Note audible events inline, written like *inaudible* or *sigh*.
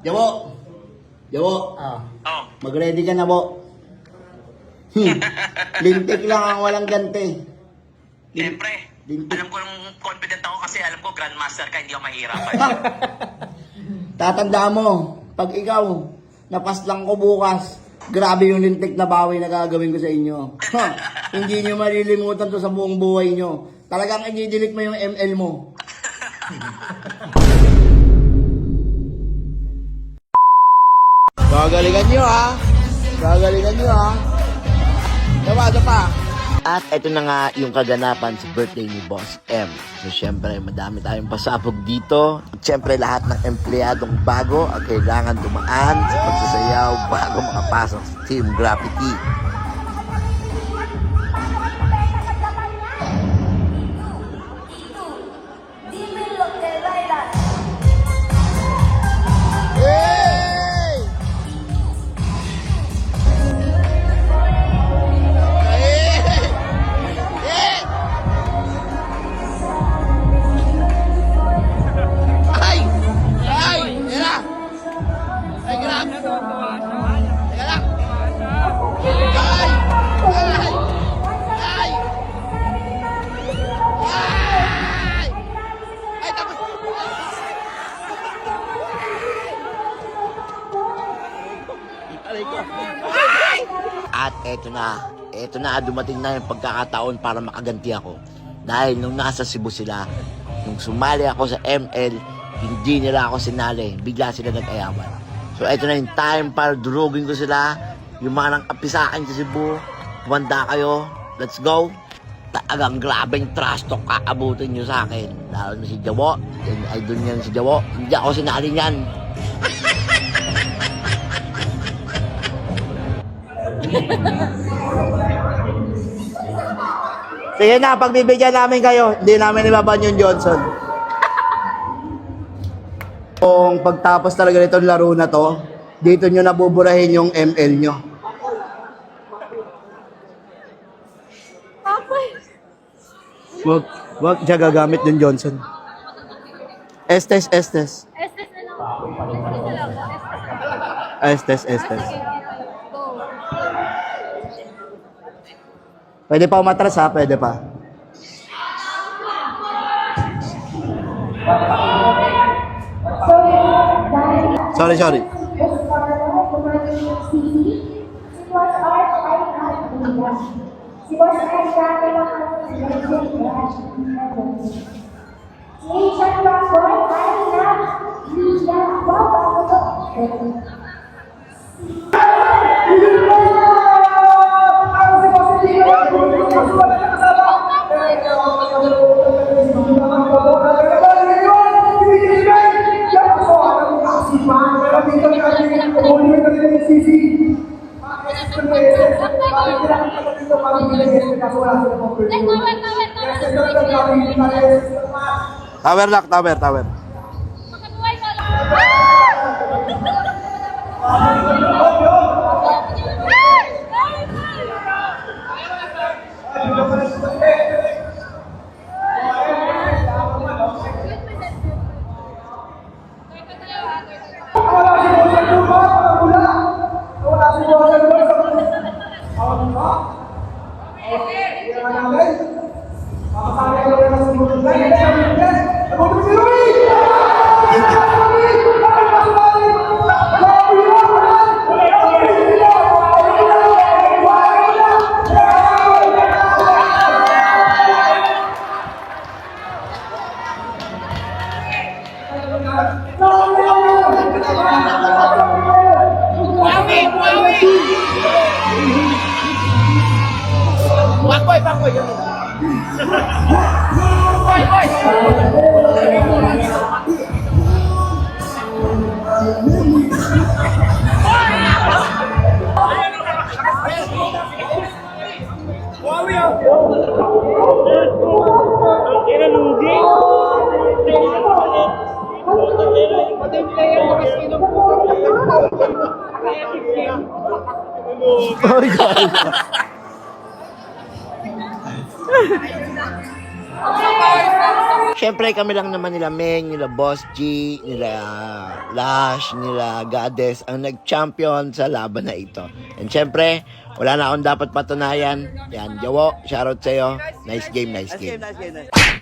Jawo! Jawo! Ah. Oh, Mag-ready ka na po. Hmm. *laughs* Lintik lang ang walang ganti. siyempre. Lintik. Alam ko nung confident ako kasi alam ko grandmaster ka, hindi ako mahihirapan. *laughs* Tatanda mo, pag ikaw, napas lang ko bukas, grabe yung lintik na bawi na gagawin ko sa inyo. *laughs* Ha, hindi nyo malilimutan to sa buong buhay nyo. Talagang i-delete mo yung ML mo. Gagalingan nyo ha. Gagalingan nyo ha. Dapa, dapa. At ito na nga yung kaganapan sa birthday ni Boss M. So syempre, madami tayong pasabog dito. Syempre, lahat ng empleyadong bago ang kailangan dumaan sa pagsasayaw bago makapasok sa Team Graffiti. At eto na, eto na, dumating na yung pagkakataon para makaganti ako. Dahil nung nasa Cebu sila, nung sumali ako sa ML, hindi nila ako sinali. Bigla sila nag-ayawan. So eto na yung time para durugin ko sila. Yung mga nang api sa Cebu, kumanda kayo. Let's go. Talagang grabeng trash talk kaabutin nyo sa akin. Lalo na si Jawo. Idol niyan si Jawo. Hindi ako sinali niyan. Sige na, pagbibigyan namin kayo, hindi namin ibaban yung Johnson. Kung pagtapos talaga nitong laro na to, dito nyo nabuburahin yung ML nyo. Wag, wag siya gagamit yung Johnson. Estes, Estes. Estes na lang. Estes. Estes, Pwede pa umatras ha, pwede pa. Sorry, sorry. Si Boss Ed, dati lang ako sa Si Wah, kau yang bangun ya. Oh, God. *laughs* Siyempre kami lang naman nila Meng, nila Boss G, nila Lash, nila Goddess ang nag-champion sa laban na ito. And siyempre, wala na akong dapat patunayan. Yan, Jawo, shoutout sa'yo. Nice game, nice Nice game, game. nice game. Nice.